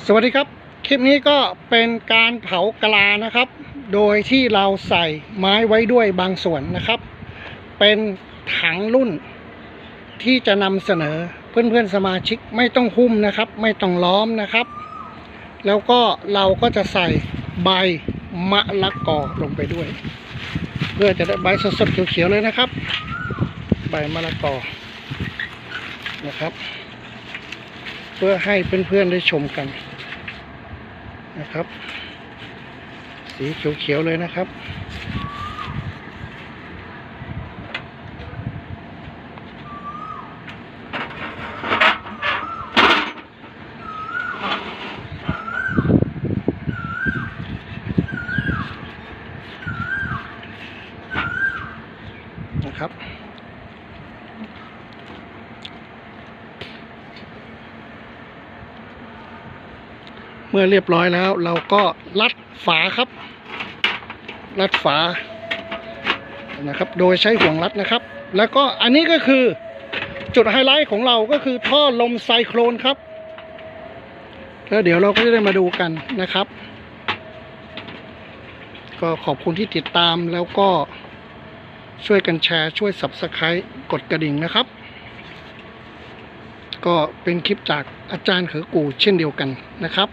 สวัสดีครับ คลิปนี้ก็เป็นการเผากะลานะครับ โดยที่เราใส่ไม้ไว้ด้วยบางส่วนนะครับ เป็นถังรุ่นที่จะนำเสนอเพื่อนๆสมาชิกไม่ต้องหุ้มนะครับ ไม่ต้องล้อมนะครับ แล้วก็เราก็จะใส่ใบมะละกอลงไปด้วย เพื่อจะได้ใบสดๆเขียวๆเลยนะครับ ใบมะละกอนะครับ พื่อให้เพื่อนๆได้ชมกันนะครับ สีเขียวๆเลยนะครับ นะครับ เมื่อเรียบร้อยแล้ว เราก็รัดฝาครับ รัดฝานะครับ โดยใช้ห่วงรัดนะครับ แล้วก็อันนี้ก็คือจุดไฮไลท์ของเราก็คือท่อลมไซโครนครับ แล้วเดี๋ยวเราก็จะได้มาดูกันนะครับ ก็ขอบคุณที่ติดตามแล้วก็ช่วยกันแชร์ช่วย Subscribe กดกระดิ่งนะครับ ก็เป็นคลิปจากอาจารย์เขอกูเช่นเดียวกันนะครับ